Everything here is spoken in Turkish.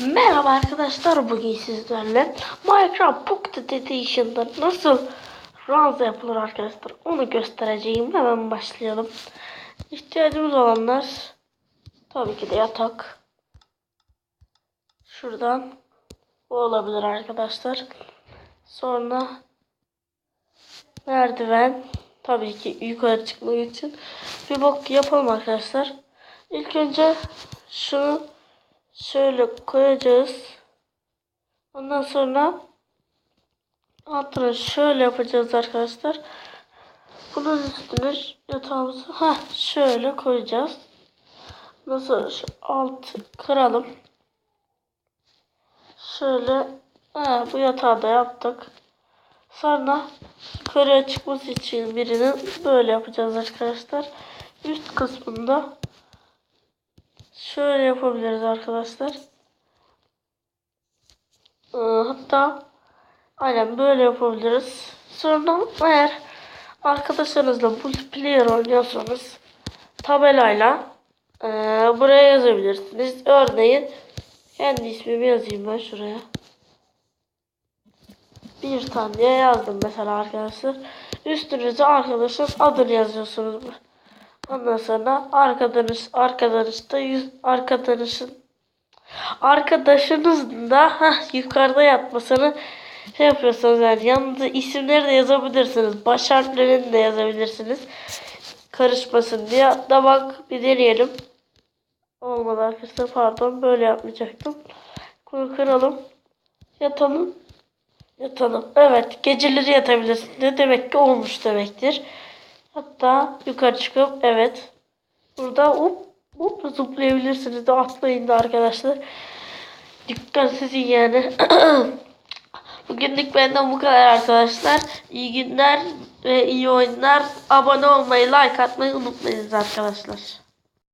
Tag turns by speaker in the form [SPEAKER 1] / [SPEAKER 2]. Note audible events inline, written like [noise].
[SPEAKER 1] Merhaba arkadaşlar bugün sizlerle Minecraft Pocket Edition'da nasıl ranza yapılır arkadaşlar onu göstereceğim. Hemen başlayalım. İhtiyacımız olanlar tabii ki de yatak. Şuradan bu olabilir arkadaşlar. Sonra merdiven tabii ki yukarı çıkmak için bir bok yapalım arkadaşlar. İlk önce şunu şöyle koyacağız. Ondan sonra altına şöyle yapacağız arkadaşlar. Bunun üstüne yatağımızı ha şöyle koyacağız. Sonra şu altı kıralım. Şöyle ha, bu yatağı da yaptık. Sonra yukarıya çıkması için birini böyle yapacağız arkadaşlar. Üst kısmında Şöyle yapabiliriz arkadaşlar. Ee, hatta aynen böyle yapabiliriz. Sonra eğer arkadaşlarınızla multiplayer oynuyorsanız tabelayla e, buraya yazabilirsiniz. Örneğin kendi ismimi yazayım ben şuraya. Bir tane yazdım mesela arkadaşlar. Üstünüze arkadaşın adını yazıyorsunuz. Ondan sonra arkadaş arkadaş da yüz arkadaşın arkadaşınız da heh, yukarıda yatmasını şey yapıyorsanız yani yanında isimleri de yazabilirsiniz. Baş harflerini de yazabilirsiniz. Karışmasın diye. Da bak bir deneyelim. Olmadı arkadaşlar pardon böyle yapmayacaktım. Bunu kıralım. Yatalım. Yatalım. Evet geceleri yatabilirsin. Ne demek ki olmuş demektir. Hatta yukarı çıkıp evet. Burada hop hop zıplayabilirsiniz de atlayın da arkadaşlar. Dikkatsiz yani. [clears throat] Bugünlük benden bu kadar arkadaşlar. İyi günler ve iyi oyunlar. Abone olmayı, like atmayı unutmayınız arkadaşlar.